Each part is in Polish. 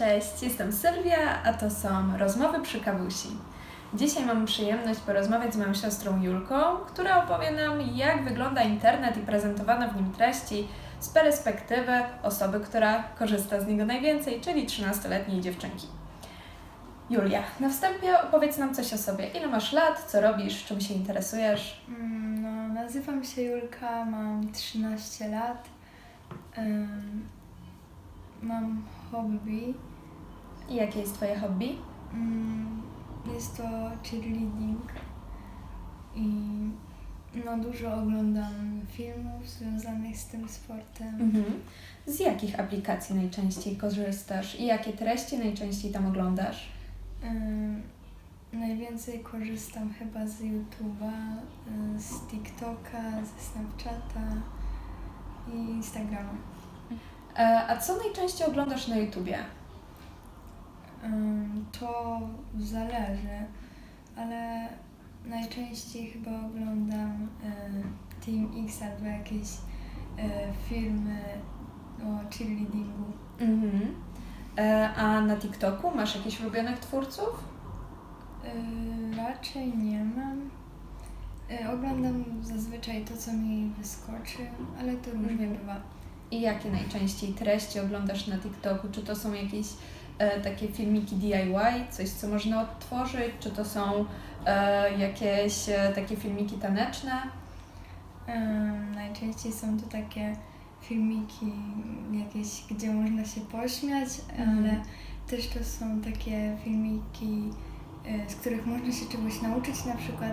Cześć, jestem Sylwia, a to są Rozmowy przy Kawusi. Dzisiaj mam przyjemność porozmawiać z moją siostrą Julką, która opowie nam, jak wygląda internet i prezentowane w nim treści z perspektywy osoby, która korzysta z niego najwięcej, czyli 13-letniej dziewczynki. Julia, na wstępie opowiedz nam coś o sobie. Ile masz lat, co robisz, czym się interesujesz? Mm, No, nazywam się Julka, mam 13 lat. Ym, mam hobby. I jakie jest Twoje hobby? Ym, jest to cheerleading. I no, dużo oglądam filmów związanych z tym sportem. Mhm. Z jakich aplikacji najczęściej korzystasz i jakie treści najczęściej tam oglądasz? Najwięcej korzystam chyba z YouTube'a, y, z TikToka, ze Snapchata i Instagrama. E, A co najczęściej oglądasz na YouTubie? To zależy, ale najczęściej chyba oglądam y, Team X albo jakieś y, filmy o cheerleadingu. Mhm. E, A na TikToku masz jakichś ulubionych twórców? Raczej nie mam. Oglądam zazwyczaj to, co mi wyskoczy, ale to różnie Mhm. bywa. I jakie najczęściej treści oglądasz na TikToku? Czy to są jakieś e, takie filmiki DIY, coś co można odtworzyć? Czy to są e, jakieś e, takie filmiki taneczne? Ym, Najczęściej są to takie filmiki jakieś, gdzie można się pośmiać, Mhm. ale też to są takie filmiki, z których można się czegoś nauczyć, na przykład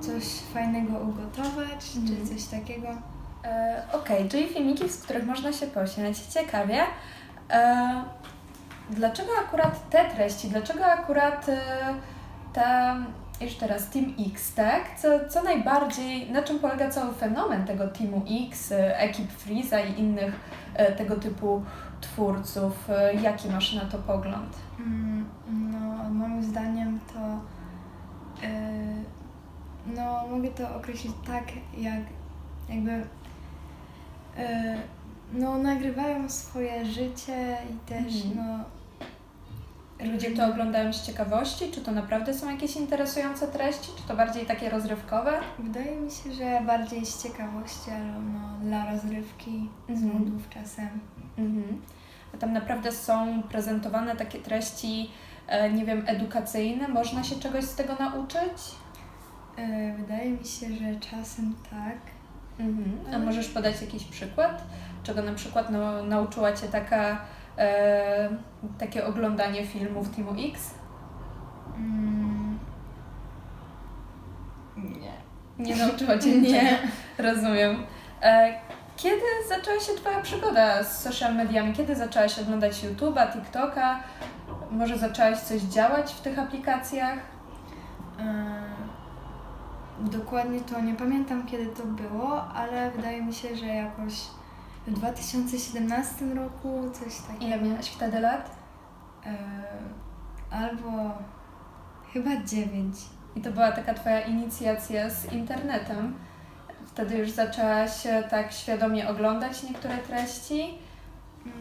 coś fajnego ugotować, Mhm. czy coś takiego. E, Okej, czyli filmiki, z których można się pośmiać. Ciekawie. E, dlaczego akurat te treści? Dlaczego akurat e, ta, jeszcze teraz Team X, tak? Co, co najbardziej, na czym polega cały fenomen tego Teamu X, e, ekip Freeza i innych e, tego typu twórców? Jaki masz na to pogląd? Mm, No, moim zdaniem to no, mogę to określić tak, jak jakby no, nagrywają swoje życie i też Mhm. no, Ludzie to oglądają z ciekawości? Czy to naprawdę są jakieś interesujące treści? Czy to bardziej takie rozrywkowe? Wydaje mi się, że bardziej z ciekawości, ale no, dla rozrywki, z Mhm. nudów czasem. Mhm. A tam naprawdę są prezentowane takie treści, e, nie wiem, edukacyjne? Można się czegoś z tego nauczyć? Y, Wydaje mi się, że czasem tak. Mhm. A możesz podać jakiś przykład? Czego na przykład no, nauczyła Cię taka, e, takie oglądanie filmów Teamu X? Mm, nie. Nie nauczyła Cię Nie. Rozumiem. E, kiedy zaczęła się Twoja przygoda z social mediami? Kiedy zaczęłaś oglądać YouTube'a, TikToka? Może zaczęłaś coś działać w tych aplikacjach? Yy, Dokładnie to nie pamiętam kiedy to było, ale wydaje mi się, że jakoś w 2017 roku coś takiego. Ile miałaś wtedy lat? Yy, albo chyba 9. I to była taka Twoja inicjacja z internetem. Wtedy już zaczęłaś e, tak świadomie oglądać niektóre treści.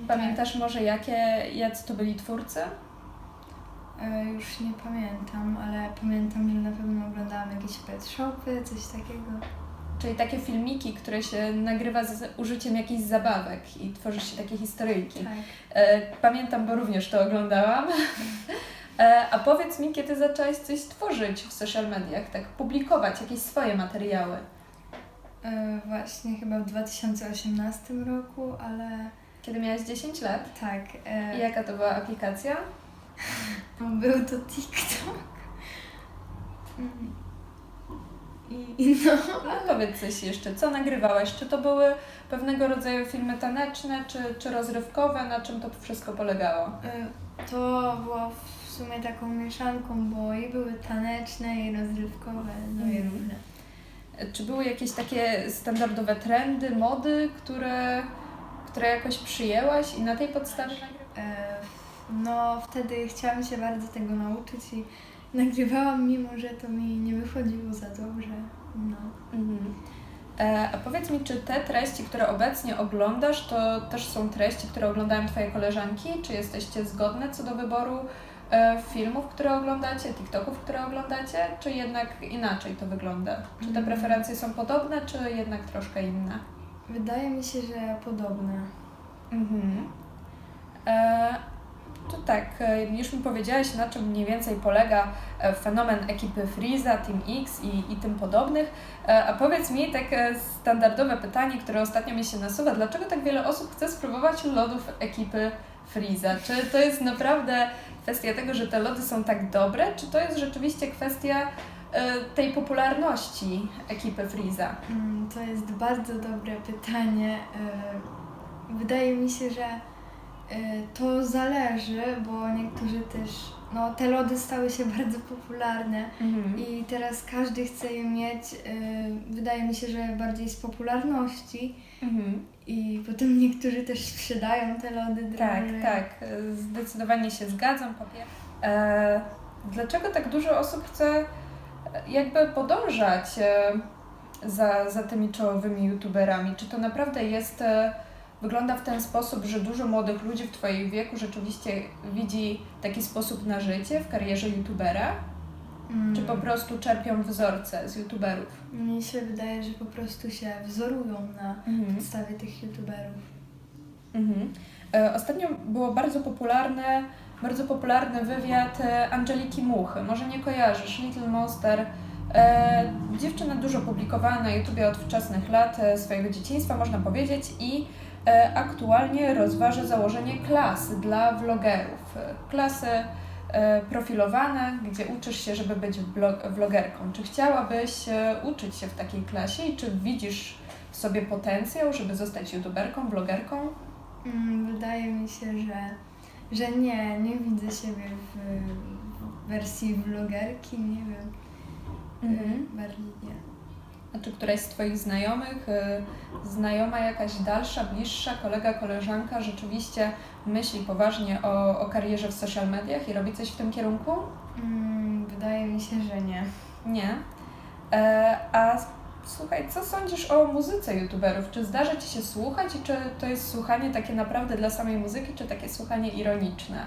Pamiętasz może jakie, jacy to byli twórcy? Yy, już nie pamiętam, ale pamiętam, że na pewno oglądałam jakieś pet shopy, coś takiego. Czyli takie filmiki, które się nagrywa z użyciem jakichś zabawek i tworzy się takie historyjki. Tak. E, Pamiętam, bo również to oglądałam. E, A powiedz mi, kiedy zaczęłaś coś tworzyć w social mediach, tak publikować jakieś swoje materiały? Yy, właśnie chyba w 2018 roku, ale Kiedy miałaś 10 lat? tak. I jaka to była aplikacja? Był to TikTok. I, no. No, powiedz coś jeszcze, co nagrywałaś? Czy to były pewnego rodzaju filmy taneczne, czy, czy rozrywkowe? Na czym to wszystko polegało? Y, To było w sumie taką mieszanką, bo i były taneczne, i rozrywkowe, no i Mhm. różne. Czy były jakieś takie standardowe trendy, mody, które, które jakoś przyjęłaś i na tej podstawie nagrywałaś? Y, No, wtedy chciałam się bardzo tego nauczyć i nagrywałam, mimo że to mi nie wychodziło za dobrze. No. Mhm. E, A powiedz mi, czy te treści, które obecnie oglądasz, to też są treści, które oglądają Twoje koleżanki? Czy jesteście zgodne co do wyboru e, filmów, które oglądacie, TikToków, które oglądacie? Czy jednak inaczej to wygląda? Czy te Mm. preferencje są podobne, czy jednak troszkę inne? Wydaje mi się, że podobne. Mhm. E, to tak, e, już mi powiedziałeś, na czym mniej więcej polega e, fenomen ekipy Freeza, Team X i, i tym podobnych. E, a powiedz mi takie standardowe pytanie, które ostatnio mi się nasuwa, dlaczego tak wiele osób chce spróbować lodów ekipy Freeza? Czy to jest naprawdę kwestia tego, że te lody są tak dobre, czy to jest rzeczywiście kwestia tej popularności ekipy Freeza? Mm, To jest bardzo dobre pytanie. Wydaje mi się, że to zależy, bo niektórzy też, no te lody stały się bardzo popularne Mhm. i teraz każdy chce je mieć. y, Wydaje mi się, że bardziej z popularności Mhm. i potem niektórzy też sprzedają te lody Tak, drożej. tak, e, zdecydowanie się zgadzam. Papier. E, dlaczego tak dużo osób chce e, jakby podążać e, za, za tymi czołowymi youtuberami? Czy to naprawdę jest, e, wygląda w ten sposób, że dużo młodych ludzi w Twoim wieku rzeczywiście widzi taki sposób na życie w karierze youtubera? Mm, Czy po prostu czerpią wzorce z youtuberów? Mnie się wydaje, że po prostu się wzorują na podstawie tych youtuberów. Mhm. E, Ostatnio było bardzo popularne, bardzo popularny wywiad e, Angeliki Muchy. Może nie kojarzysz, Little Monster. E, dziewczyna dużo publikowała na YouTubie od wczesnych lat e, swojego dzieciństwa, można powiedzieć, i aktualnie rozważa założenie klasy dla vlogerów. E, Klasy e, profilowane, gdzie uczysz się, żeby być vlog- vlogerką. Czy chciałabyś e, uczyć się w takiej klasie i czy widzisz w sobie potencjał, żeby zostać youtuberką, vlogerką? Mm, Wydaje mi się, że, że nie, nie widzę siebie w, w wersji vlogerki, nie wiem. Mhm. Bardziej nie. Czy któraś z Twoich znajomych, y, znajoma jakaś dalsza, bliższa, kolega, koleżanka rzeczywiście myśli poważnie o, o karierze w social mediach i robi coś w tym kierunku? Mm, Wydaje mi się, że nie. Nie. E, a słuchaj, co sądzisz o muzyce youtuberów? Czy zdarza Ci się słuchać i czy to jest słuchanie takie naprawdę dla samej muzyki, czy takie słuchanie ironiczne?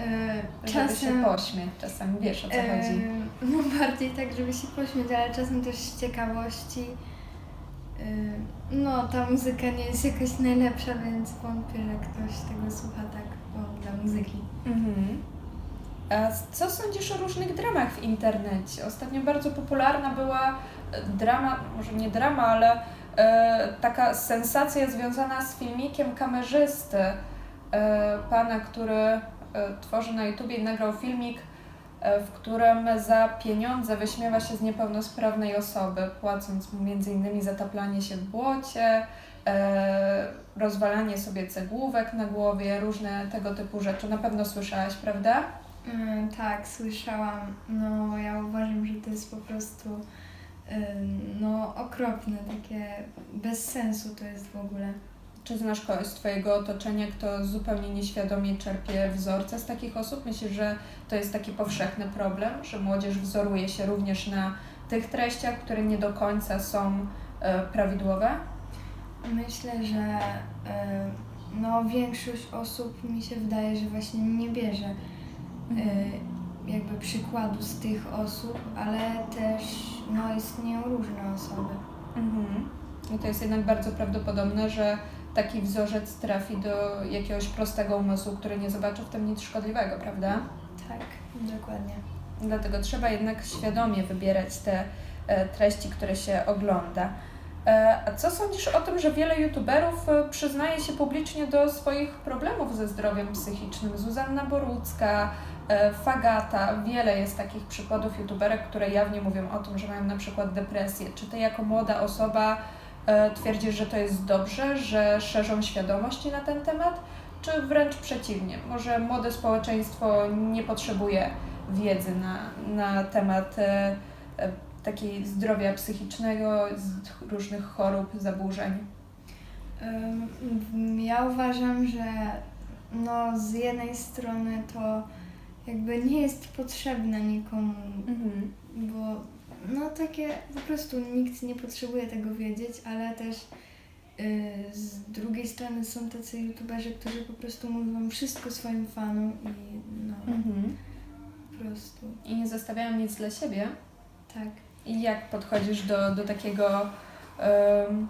E, Żeby Czasem się pośmiać czasem, wiesz o co e, chodzi. No bardziej tak, żeby się pośmiać, ale czasem też z ciekawości. E, No, ta muzyka nie jest jakaś najlepsza, więc wątpię, że ktoś tego słucha tak o, dla muzyki. Mhm. A co sądzisz o różnych dramach w internecie? Ostatnio bardzo popularna była e, drama, może nie drama, ale e, taka sensacja związana z filmikiem kamerzysty. E, pana, który e, tworzy na YouTubie nagrał filmik, e, w którym za pieniądze wyśmiewa się z niepełnosprawnej osoby, płacąc mu m.in. zataplanie się w błocie, e, rozwalanie sobie cegłówek na głowie, różne tego typu rzeczy. Na pewno słyszałaś, prawda? Mm, tak, słyszałam. No, ja uważam, że to jest po prostu no, okropne, takie bez sensu to jest w ogóle. Czy znasz kogoś z Twojego otoczenia, kto zupełnie nieświadomie czerpie wzorce z takich osób? Myślisz, że to jest taki powszechny problem, że młodzież wzoruje się również na tych treściach, które nie do końca są e, prawidłowe? Myślę, że y, no, większość osób mi się wydaje, że właśnie nie bierze y, jakby przykładu z tych osób, ale też no, istnieją różne osoby. Mhm. I to jest jednak bardzo prawdopodobne, że taki wzorzec trafi do jakiegoś prostego umysłu, który nie zobaczy w tym nic szkodliwego, prawda? Tak, dokładnie. Dlatego trzeba jednak świadomie wybierać te e, treści, które się ogląda. E, A co sądzisz o tym, że wiele youtuberów e, przyznaje się publicznie do swoich problemów ze zdrowiem psychicznym? Zuzanna Borucka, Fagata, wiele jest takich przykładów youtuberek, które jawnie mówią o tym, że mają na przykład depresję. Czy ty jako młoda osoba twierdzisz, że to jest dobrze, że szerzą świadomość na ten temat? Czy wręcz przeciwnie? Może młode społeczeństwo nie potrzebuje wiedzy na, na temat e, e, takiej zdrowia psychicznego, różnych chorób, zaburzeń. Ja uważam, że no, z jednej strony to jakby nie jest potrzebne nikomu, bo no takie po prostu nikt nie potrzebuje tego wiedzieć, ale też y, z drugiej strony są tacy youtuberzy, którzy po prostu mówią wszystko swoim fanom i no Mhm. po prostu I nie zostawiają nic dla siebie. tak. I jak podchodzisz do, do takiego em,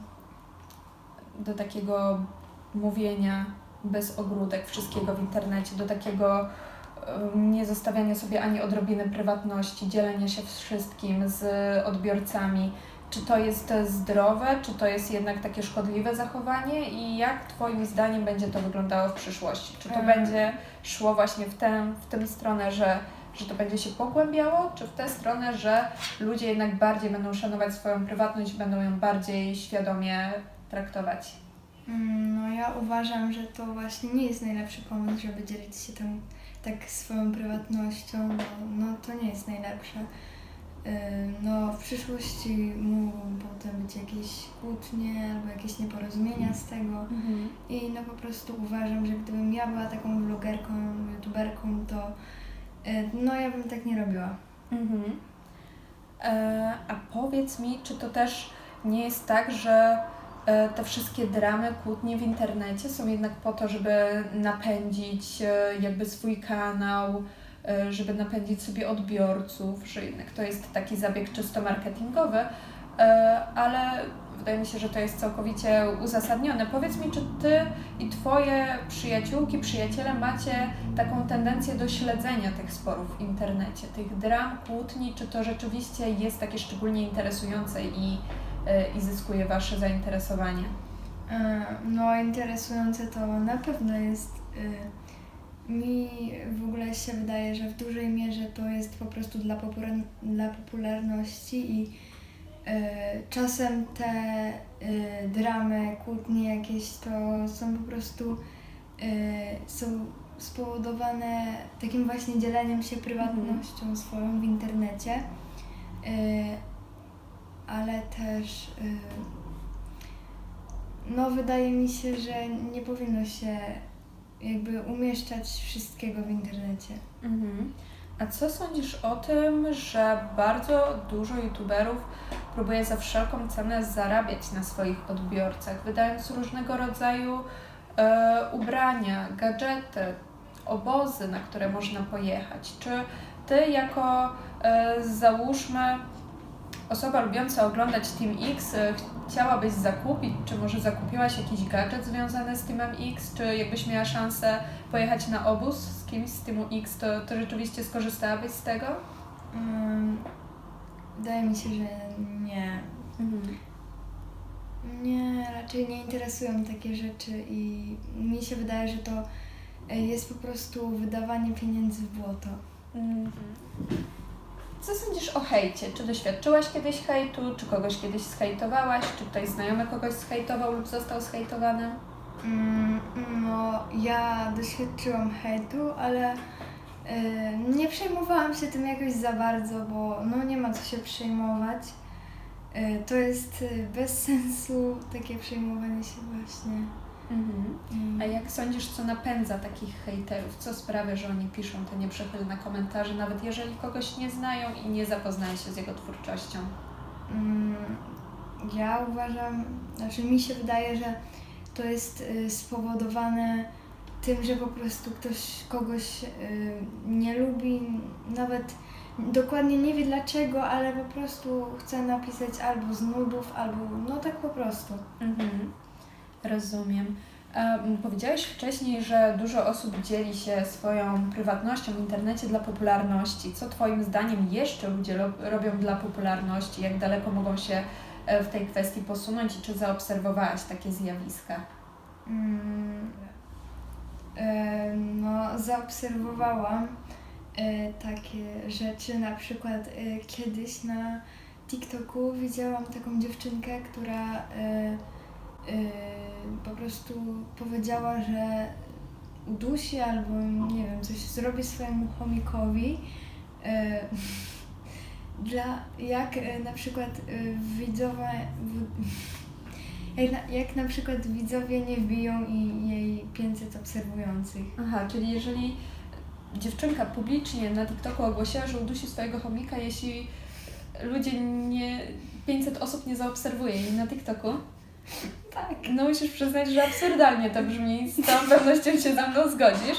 do takiego mówienia bez ogródek wszystkiego w internecie, do takiego nie zostawiania sobie ani odrobiny prywatności, dzielenia się wszystkim z odbiorcami. Czy to jest zdrowe, czy to jest jednak takie szkodliwe zachowanie i jak Twoim zdaniem będzie to wyglądało w przyszłości? Czy to Em. będzie szło właśnie w tę, w tę stronę, że, że to będzie się pogłębiało, czy w tę stronę, że ludzie jednak bardziej będą szanować swoją prywatność, będą ją bardziej świadomie traktować? Mm, No ja uważam, że to właśnie nie jest najlepszy pomysł, żeby dzielić się tam tak swoją prywatnością, no, no to nie jest najlepsze. No w przyszłości mogą potem być jakieś kłótnie albo jakieś nieporozumienia z tego i no po prostu uważam, że gdybym ja była taką vlogerką, youtuberką, to no ja bym tak nie robiła. Mhm. E, a powiedz mi, czy to też nie jest tak, że te wszystkie dramy, kłótnie w internecie są jednak po to, żeby napędzić e, jakby swój kanał, e, żeby napędzić sobie odbiorców, że jednak to jest taki zabieg czysto marketingowy, e, ale wydaje mi się, że to jest całkowicie uzasadnione. Powiedz mi, czy Ty i Twoje przyjaciółki, przyjaciele macie taką tendencję do śledzenia tych sporów w internecie, tych dram, kłótni, czy to rzeczywiście jest takie szczególnie interesujące i, e, i zyskuje Wasze zainteresowanie? E, No, interesujące to na pewno jest. y, Mi w ogóle się wydaje, że w dużej mierze to jest po prostu dla, popular- dla popularności i czasem te dramy, kłótnie jakieś to są po prostu są spowodowane takim właśnie dzieleniem się prywatnością swoją w internecie, ale też y, no, wydaje mi się, że nie powinno się jakby umieszczać wszystkiego w internecie. Mhm. A co sądzisz o tym, że bardzo dużo youtuberów próbuje za wszelką cenę zarabiać na swoich odbiorcach, wydając różnego rodzaju e, ubrania, gadżety, obozy, na które można pojechać? Czy ty jako e, załóżmy osoba lubiąca oglądać Team X e, chciałabyś zakupić, czy może zakupiłaś jakiś gadżet związany z Teamem X, czy jakbyś miała szansę pojechać na obóz z kimś z Teamu X, to, to rzeczywiście skorzystałabyś z tego? Um, wydaje mi się, że nie. Nie, raczej nie interesują mnie takie rzeczy i mi się wydaje, że to y, jest po prostu wydawanie pieniędzy w błoto. Mhm. Co sądzisz o hejcie? Czy doświadczyłaś kiedyś hejtu? Czy kogoś kiedyś zhejtowałaś? Czy ktoś znajomy kogoś zhejtował lub został zhejtowany? Mm, No, ja doświadczyłam hejtu, ale y, nie przejmowałam się tym jakoś za bardzo, bo no nie ma co się przejmować. Y, to jest y, bez sensu takie przejmowanie się właśnie. Mhm. Mm. A jak sądzisz, co napędza takich hejterów? Co sprawia, że oni piszą te nieprzychylne komentarze, nawet jeżeli kogoś nie znają i nie zapoznają się z jego twórczością? Mm, Ja uważam, znaczy mi się wydaje, że to jest y, spowodowane tym, że po prostu ktoś kogoś y, nie lubi, nawet dokładnie nie wie dlaczego, ale po prostu chce napisać albo z nudów, albo no tak po prostu. Mhm. Rozumiem. Um, powiedziałeś wcześniej, że dużo osób dzieli się swoją prywatnością w internecie dla popularności. Co Twoim zdaniem jeszcze ludzie robią dla popularności? Jak daleko mogą się e, w tej kwestii posunąć i czy zaobserwowałaś takie zjawiska? Mm, e, No, zaobserwowałam e, takie rzeczy, na przykład kiedyś na TikToku widziałam taką dziewczynkę, która po prostu powiedziała, że udusi albo nie wiem, coś zrobi swojemu chomikowi. E, dla, jak e, na przykład e, widzowie, jak na, jak na przykład widzowie nie wbiją i jej 500 obserwujących. Aha, czyli jeżeli dziewczynka publicznie na TikToku ogłosiła, że udusi swojego chomika, jeśli ludzie nie... 500 osób nie zaobserwuje jej na TikToku. Tak. No musisz przyznać, że absurdalnie to brzmi z całą pewnością się ze mną zgodzisz.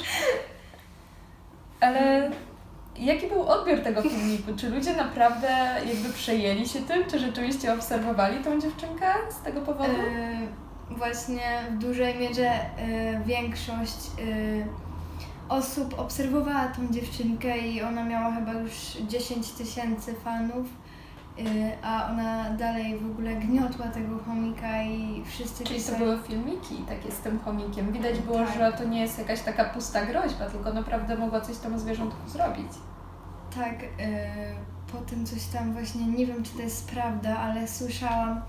Ale jaki był odbiór tego filmiku? Czy ludzie naprawdę jakby przejęli się tym? Czy rzeczywiście obserwowali tą dziewczynkę z tego powodu? Y, właśnie w dużej mierze y, większość y, osób obserwowała tą dziewczynkę i ona miała chyba już 10 tysięcy fanów, a ona dalej w ogóle gniotła tego chomika i wszyscy Czyli to pisali- były filmiki takie z tym chomikiem. Widać było, Tak. że to nie jest jakaś taka pusta groźba, tylko naprawdę mogła coś temu zwierzątku zrobić. Tak, y, po tym coś tam właśnie, nie wiem czy to jest prawda, ale słyszałam,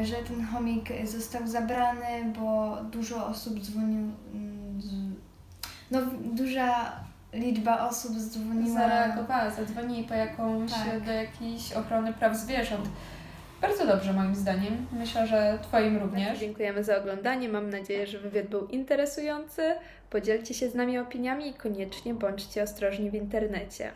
y, że ten chomik został zabrany, bo dużo osób dzwonił, mm, no duża liczba osób dzwoniła. Zareagowała, zadzwonili po jakąś, Tak. do jakiejś ochrony praw zwierząt. Bardzo dobrze moim zdaniem. Myślę, że Twoim również. Dziękujemy za oglądanie. Mam nadzieję, że wywiad był interesujący. Podzielcie się z nami opiniami i koniecznie bądźcie ostrożni w internecie.